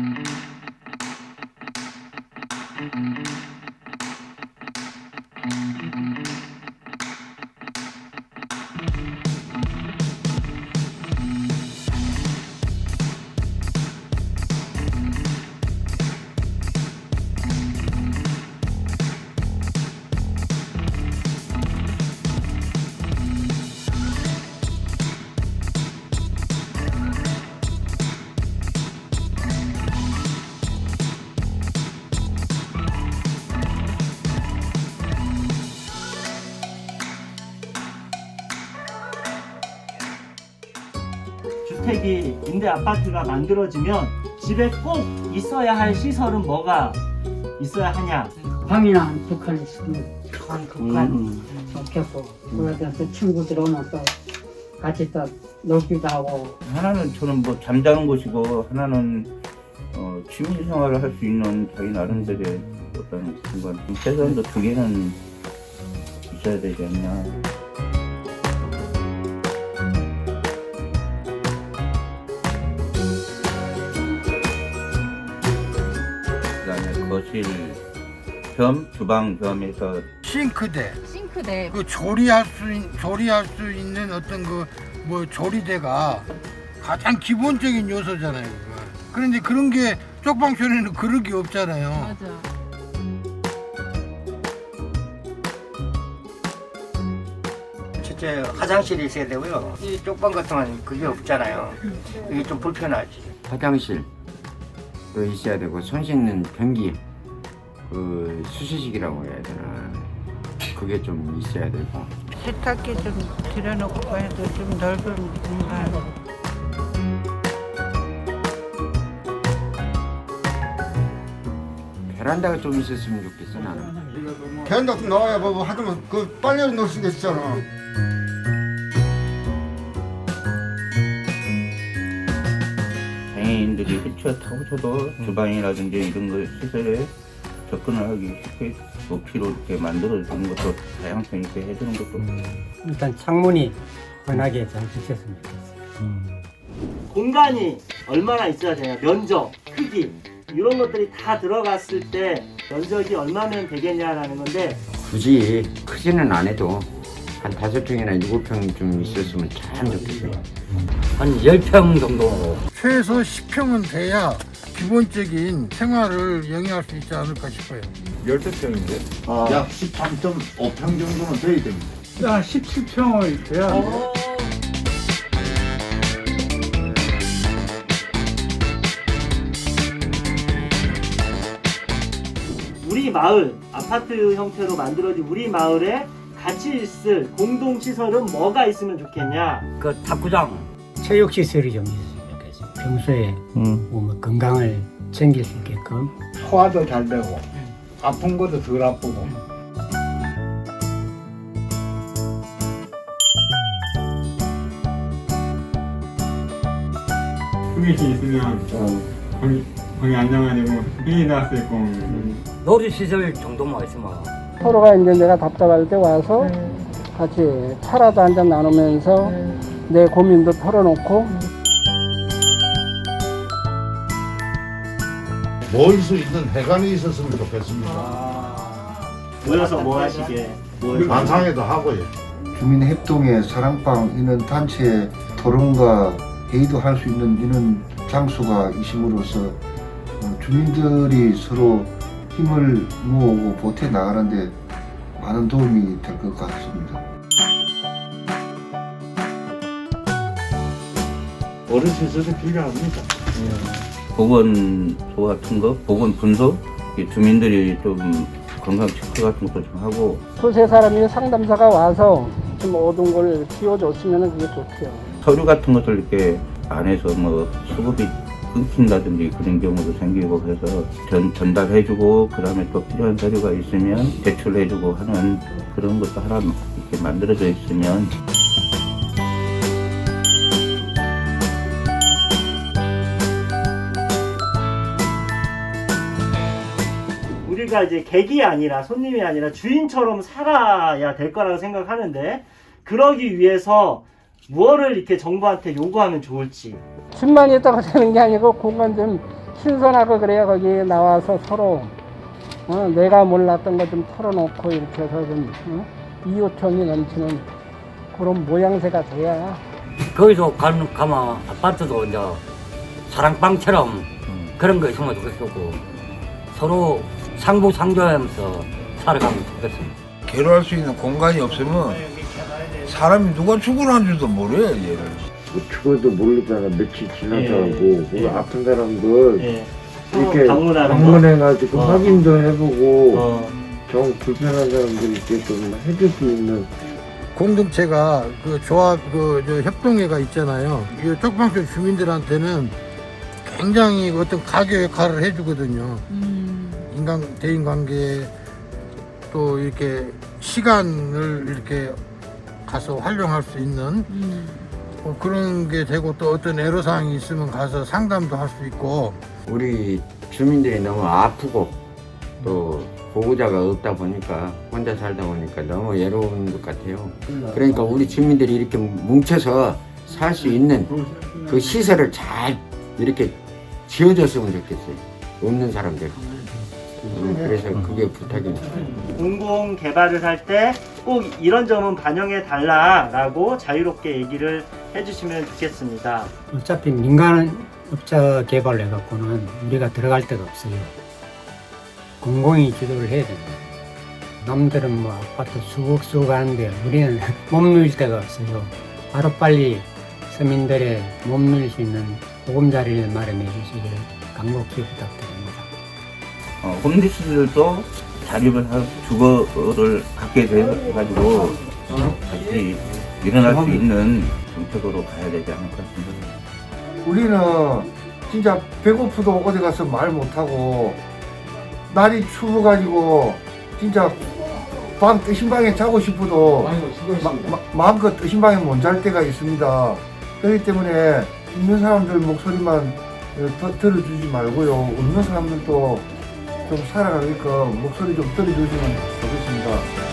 Mm-hmm. 주택이 임대 아파트가 만들어지면 집에 꼭 있어야 할 시설은 뭐가 있어야 하냐? 방이나 북한 있으면 방 북한 음. 좋겠고 그래서 또 친구들 오면 또 같이 또 놀기도 하고 하나는 저는 뭐 잠자는 곳이고 하나는 어, 취미 생활을 할 수 있는 자기 나름대로의 어떤 공간 최소한도 두 개는 있어야 되지 않나 거실 겸 주방 겸해서 싱크대, 싱크대 그 조리할 수 있, 조리할 수 있는 어떤 그 뭐 조리대가 가장 기본적인 요소잖아요. 그거. 그런데 그런 게 쪽방촌에는 그런 게 없잖아요. 맞아. 첫째 화장실이 있어야 되고요. 이 쪽방 같은 건 그게 없잖아요. 이게 좀 불편하지. 화장실 도 있어야 되고 손 씻는 변기 그 수시식이라고 해야 되나? 그게 좀 있어야 되고 세탁기 좀 들여놓고 해도 좀 넓은 공간. 베란다가 좀 있었으면 좋겠어 나는. 베란다 나와야 뭐 하더만 그 빨래 넣을 수가 있잖아. 장애인들이 휠체어 타고 저도 주방이라든지 이런 거 시설에 접근을 하기 쉽게 높이로 이렇게 만들어주는 것도 다양성 있게 해주는 것도 일단 창문이 환하게 잘 비쳤으면 좋겠어요. 공간이 얼마나 있어야 되냐? 면적, 크기 이런 것들이 다 들어갔을 때 면적이 얼마면 되겠냐라는 건데 굳이 크지는 않아도 한 다섯 평이나 일곱 평 좀 있었으면 참 좋겠어요 한 10평 정도 최소 10평은 돼야 기본적인 생활을 영위할 수 있지 않을까 싶어요. 약 13.5평 정도는 돼야 됩니다. 한 17평을 돼야 우리 마을 아파트 형태로 만들어진 우리 마을에 같이 있을 공동 시설은 뭐가 있으면 좋겠냐? 그 탁구장 체육 시설이 좀 좋겠어요. 평소에 뭐 건강을 챙길 수 있게끔. 소화도 잘 되고 아픈 것도 덜 아프고. 휴게실 있으면 방이, 방이 안정화되고 회의 나왔을 때 놀이시설 정도만 있으면. 서로가 이제 내가 답답할 때 와서 같이 차라도 한 잔 나누면서 내 고민도 털어놓고 모일 수 있는 해관이 있었으면 좋겠습니다. 모여서 뭐 하시게? 모여서 반상회도 하고요. 주민 협동의 사랑방 이런 단체의 토론과 회의도 할 수 있는 이런 장소가 있음으로써 어, 주민들이 서로 힘을 모으고 보태 나가는데 많은 도움이 될 것 같습니다. 어르신들이 필요합니다. 보건소 같은 거, 보건 분소, 이 주민들이 좀 건강 체크 같은 것도 좀 하고 두세 사람이 상담사가 와서 좀 모든 걸 키워줬으면 그게 좋죠. 서류 같은 것들 이렇게 안에서 뭐 수급이 끊긴다든지 그런 경우도 생기고 그래서 전, 전달해주고 그 다음에 또 필요한 서류가 있으면 제출해주고 하는 그런 것도 하나 이렇게 만들어져 있으면 우리가 이제 객이 아니라 손님이 아니라 주인처럼 살아야 될 거라고 생각하는데 그러기 위해서 무엇을 이렇게 정부한테 요구하면 좋을지 집만 있다가 되는 게 아니고 공간 좀 신선하고 그래야 거기 나와서 서로 어, 내가 몰랐던 거 좀 털어놓고 이렇게 해서 좀 어? 이웃형이 넘치는 그런 모양새가 돼야 거기서 가면, 가면 아파트도 이제 사랑방처럼 그런 거 있으면 좋겠고 서로 상부상조하면서 살아가면 좋겠습니다. 괴로할 수 있는 공간이 없으면 사람이 누가 죽으라는 줄도 모르요 얘를. 뭐 죽어도 모르잖아 며칠 지나서 예. 하고 그 예. 아픈 사람들 예. 이렇게 방문하는 거. 방문해가지고 어. 확인도 해보고 어. 정 불편한 사람들께 좀 해줄 수 있는 공동체가 그 조합 그저 협동회가 있잖아요. 이 쪽방촌 주민들한테는 굉장히 어떤 가교 역할을 해주거든요. 인간 대인 관계 또 이렇게 시간을 이렇게 가서 활용할 수 있는 뭐 그런 게 되고 또 어떤 애로사항이 있으면 가서 상담도 할 수 있고 우리 주민들이 너무 아프고 또 보호자가 없다 보니까 혼자 살다 보니까 너무 외로운 것 같아요. 그러니까 우리 주민들이 이렇게 뭉쳐서 살 수 있는 그 시설을 잘 이렇게 지어줬으면 좋겠어요. 없는 사람들. 음, 그래서 그게 부탁입니다. 공공 개발을 할 때 꼭 이런 점은 반영해 달라라고 자유롭게 얘기를 해주시면 좋겠습니다. 어차피 민간 업자 개발을 해갖고는 우리가 들어갈 데가 없어요. 공공이 주도를 해야 된다. 남들은 뭐 아파트 수국수국 하는데 우리는 몸누일 데가 없어요. 바로 빨리 서민들의 몸누일 수 있는 보금자리를 마련해 주시기를 간곡히 부탁드립니다. 어, 홈리스들도 자립을 하고 주거를 갖게 돼가지고 다시 일어날 수 있는 정책으로 가야 되지 않을까 생각합니다. 우리는 진짜 배고프도 어디 가서 말 못하고 날이 추워가지고 진짜 밤 뜨신 방에 자고 싶어도 마, 마, 마음껏 뜨신 방에 못 잘 때가 있습니다. 그렇기 때문에 있는 사람들 목소리만 어, 더 들어주지 말고요. 없는 사람들도 좀 살아가게끔 목소리 좀 들어주시면 좋겠습니다.